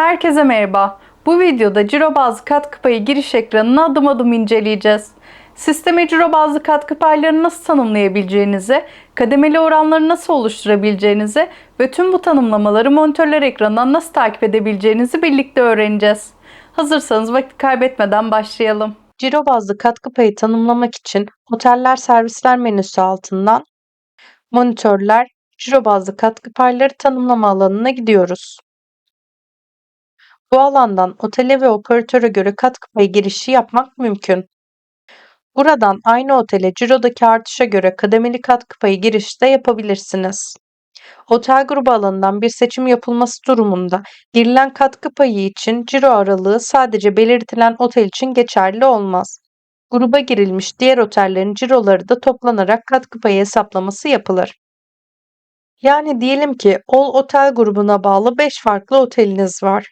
Herkese merhaba. Bu videoda ciro bazlı katkı payı giriş ekranını adım adım inceleyeceğiz. Sisteme ciro bazlı katkı paylarını nasıl tanımlayabileceğinizi, kademeli oranları nasıl oluşturabileceğinizi ve tüm bu tanımlamaları monitörler ekranından nasıl takip edebileceğinizi birlikte öğreneceğiz. Hazırsanız vakit kaybetmeden başlayalım. Ciro bazlı katkı payı tanımlamak için oteller servisler menüsü altından monitörler ciro bazlı katkı payları tanımlama alanına gidiyoruz. Bu alandan otele ve operatöre göre katkı payı girişi yapmak mümkün. Buradan aynı otele cirodaki artışa göre kademeli katkı payı girişi de yapabilirsiniz. Otel grubu alanından bir seçim yapılması durumunda girilen katkı payı için ciro aralığı sadece belirtilen otel için geçerli olmaz. Gruba girilmiş diğer otellerin ciroları da toplanarak katkı payı hesaplaması yapılır. Yani diyelim ki All Otel grubuna bağlı 5 farklı oteliniz var.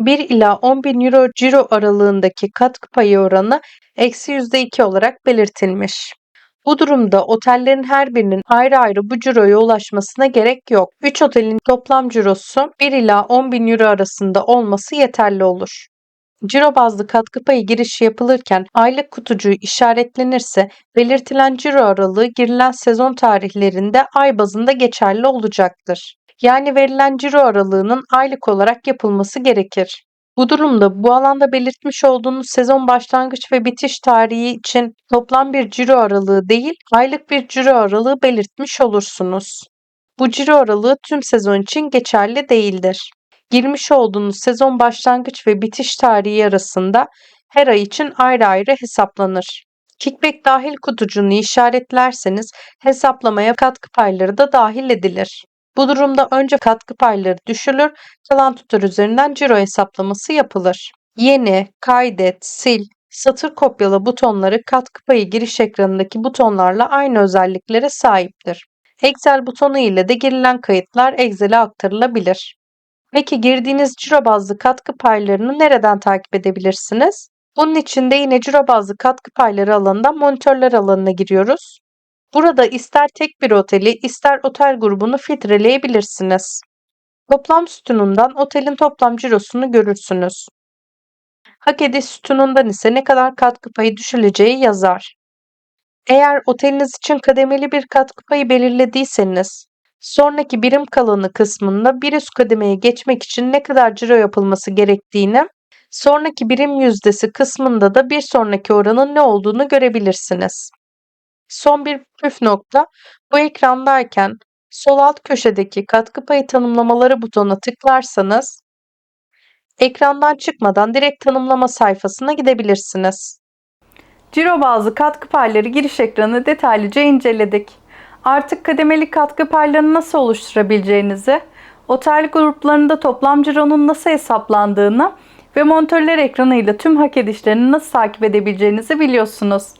1 ila 10 bin euro ciro aralığındaki katkı payı oranı eksi %2 olarak belirtilmiş. Bu durumda otellerin her birinin ayrı ayrı bu ciroya ulaşmasına gerek yok. 3 otelin toplam cirosu 1 ila 10 bin euro arasında olması yeterli olur. Ciro bazlı katkı payı girişi yapılırken aylık kutucuğu işaretlenirse belirtilen ciro aralığı girilen sezon tarihlerinde ay bazında geçerli olacaktır. Yani verilen ciro aralığının aylık olarak yapılması gerekir. Bu durumda bu alanda belirtmiş olduğunuz sezon başlangıç ve bitiş tarihi için toplam bir ciro aralığı değil, aylık bir ciro aralığı belirtmiş olursunuz. Bu ciro aralığı tüm sezon için geçerli değildir. Girmiş olduğunuz sezon başlangıç ve bitiş tarihi arasında her ay için ayrı ayrı hesaplanır. Kickback dahil kutucuğunu işaretlerseniz hesaplamaya katkı payları da dahil edilir. Bu durumda önce katkı payları düşülür, kalan tutar üzerinden ciro hesaplaması yapılır. Yeni, kaydet, sil, satır kopyala butonları katkı payı giriş ekranındaki butonlarla aynı özelliklere sahiptir. Excel butonu ile de girilen kayıtlar Excel'e aktarılabilir. Peki girdiğiniz ciro bazlı katkı paylarını nereden takip edebilirsiniz? Bunun için de yine ciro bazlı katkı payları alanından monitörler alanına giriyoruz. Burada ister tek bir oteli ister otel grubunu filtreleyebilirsiniz. Toplam sütunundan otelin toplam cirosunu görürsünüz. Hak ediş sütunundan ise ne kadar katkı payı düşüleceği yazar. Eğer oteliniz için kademeli bir katkı payı belirlediyseniz, sonraki birim kalanı kısmında bir üst kademeye geçmek için ne kadar ciro yapılması gerektiğini, sonraki birim yüzdesi kısmında da bir sonraki oranın ne olduğunu görebilirsiniz. Son bir püf nokta bu ekrandayken sol alt köşedeki katkı payı tanımlamaları butonuna tıklarsanız ekrandan çıkmadan direkt tanımlama sayfasına gidebilirsiniz. Ciro bazlı katkı payları giriş ekranı detaylıca inceledik. Artık kademeli katkı paylarını nasıl oluşturabileceğinizi, otel gruplarında toplam cironun nasıl hesaplandığını ve monitörler ekranıyla tüm hak edişlerini nasıl takip edebileceğinizi biliyorsunuz.